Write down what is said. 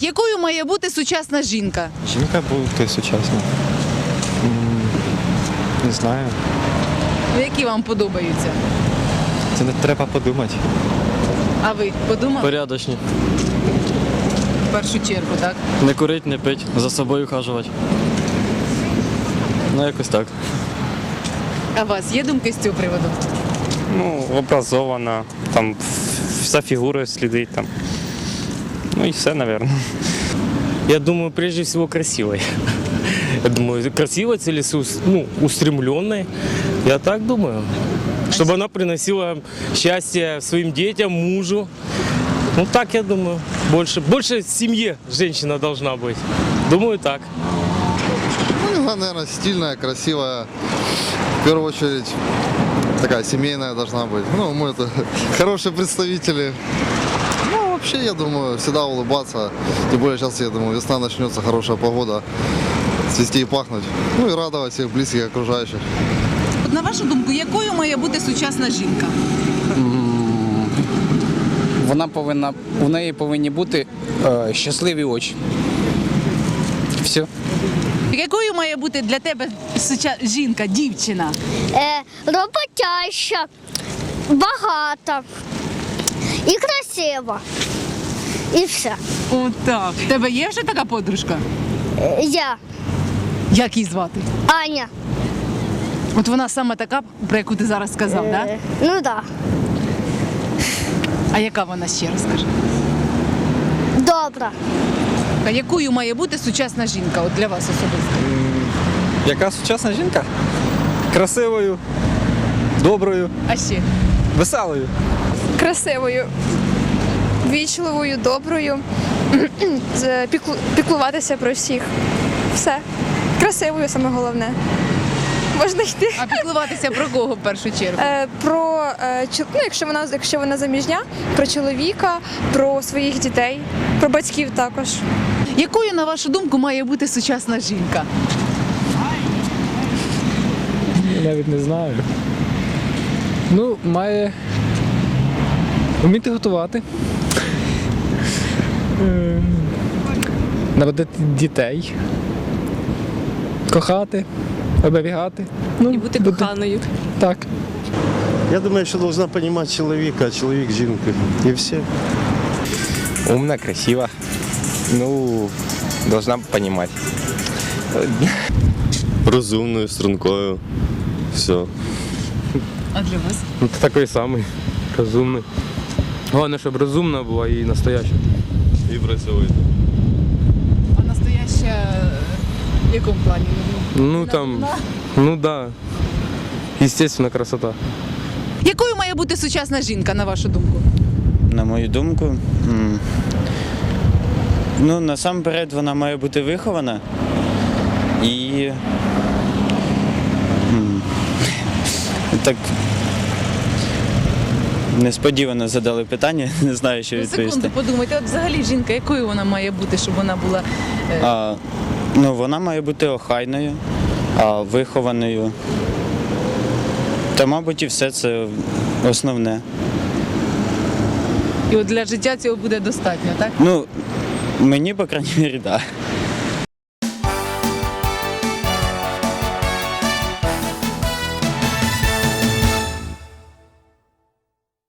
Скажіть, якою має бути сучасна жінка? Жінка бути сучасна. Не знаю. Ну, Які вам подобаються? Це не треба подумати. А ви подумали Порядочні. в першу чергу, так? Не курить, не пить, за собою хажувати. Ну, якось так. А у вас є думки з цього приводу? Ну, образована, там вся фігура слідить там. Ну і все, мабуть. Я думаю, прежде всего красивой. Я думаю, красивой, целесус, ну, устремленной. Я так думаю. Чтобы она приносила счастье своим детям, мужу. Ну так я думаю. Больше, больше в семье женщина должна быть. Думаю, так. Ну, она, наверное, стильная, красивая. В первую очередь, такая семейная должна быть. Ну, мы это хорошие представители. Вообще, я думаю, всегда улыбаться. Тем более сейчас, я думаю, весна начнется, хорошая погода. Цвести и пахнуть. Ну и радовать всех близких, окружающих. От на вашу думку, якою має бути сучасна жінка? Вона повинна, у неї повинні бути е, щасливі очі. Все. Якою має бути для тебе суча... жінка, дівчина? Е, роботяща, багата і красива. І все. Отак. В тебе є вже така подружка? Е, Я, Як її звати? Аня. От вона саме така, про яку ти зараз сказав, так? Да? Е, Ну так. Да. А яка вона ще розкажи? Добра. А якою має бути сучасна жінка от для вас особисто? Яка сучасна жінка? Красивою, доброю, А ще? веселою. красивою, вічливою, доброю, піклуватися про всіх. Все. Красивою саме головне. Можна йти. А піклуватися про кого в першу чергу? Е, Про е, ну, якщо вона якщо вона заміжня, про чоловіка, про своїх дітей, про батьків також. Якою, на вашу думку, має бути сучасна жінка? Навіть не знаю. Ну, має вміти готувати. Народити дітей. Кохати, оберігати. Ну, І бути коханою. Так. Я думаю, що должна понимать человека, а человек жінку. І все. Умна, красива. Ну, должна понимать. Розумною, стрункою. Все. А для вас? Ну, ти такий самий. Розумний. Головне, щоб розумна була і настояща. І працьовита. А настояща в якому плані? Ну там, ну да. Естественно, красота. Якою має бути сучасна жінка, на вашу думку? На мою думку, м, ну насамперед вона має бути вихована і м, так несподівано задали питання, не знаю, що Ну, відповісти. секунду подумайте, от взагалі жінка, якою вона має бути, щоб вона була. е, А, ну, вона має бути охайною, а, вихованою. Та, мабуть, і все це основне. І от для життя цього буде достатньо, так? Ну, мені, по крайній мірі, так. Да.